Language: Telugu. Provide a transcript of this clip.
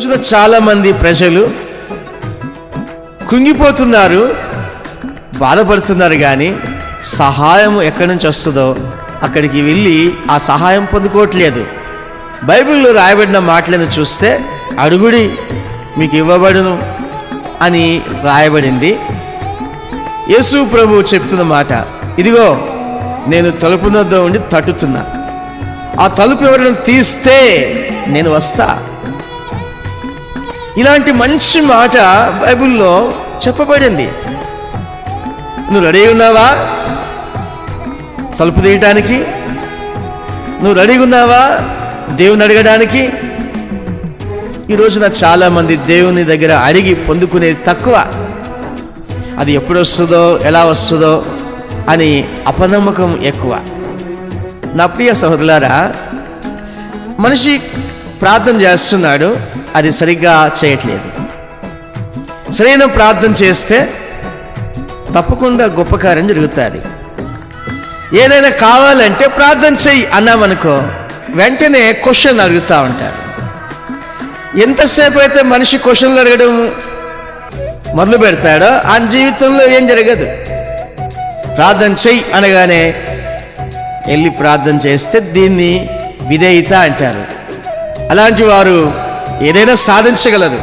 రోజున చాలామంది ప్రజలు కుంగిపోతున్నారు బాధపడుతున్నారు కానీ సహాయం ఎక్కడి నుంచి వస్తుందో అక్కడికి వెళ్ళి ఆ సహాయం పొందుకోవట్లేదు. బైబిల్లో రాయబడిన మాటలను చూస్తే అడుగుడి మీకు ఇవ్వబడును అని రాయబడింది. యేసు ప్రభు చెప్తున్న మాట ఇదిగో నేను తలుపు వద్ద ఉండి తట్టుతున్నా. ఆ తలుపు ఎవరైనా తీస్తే నేను వస్తా? ఇలాంటి మంచి మాట బైబిల్లో చెప్పబడింది. నువ్వు రెడీ ఉన్నావా? తలుపు తీయటానికి? నువ్వు రెడీగా ఉన్నావా? దేవుని అడగడానికి ఈ రోజున చాలామంది దేవుని దగ్గర అడిగి పొందుకునేది తక్కువ. అది ఎప్పుడు వస్తుందో ఎలా వస్తుందో అని అపనమ్మకం ఎక్కువ. నా ప్రియ సహోదరులారా మనిషి ప్రార్థన చేస్తున్నాడు. అది సరిగ్గా చేయట్లేదు. సరైన ప్రార్థన చేస్తే తప్పకుండా గొప్ప కార్యం జరుగుతుంది. ఏదైనా కావాలంటే ప్రార్థన చెయ్యి అన్నామనుకో వెంటనే క్వశ్చన్ అడుగుతూ ఉంటారు. ఎంతసేపు అయితే మనిషి క్వశ్చన్లు అడగడం మొదలు పెడతాడో ఆ జీవితంలో ఏం జరగదు. ప్రార్థన చెయ్యి అనగానే వెళ్ళి ప్రార్థన చేస్తే దీన్ని విధేయత అంటారు. అలాంటి వారు ఏదైనా సాధించగలరు.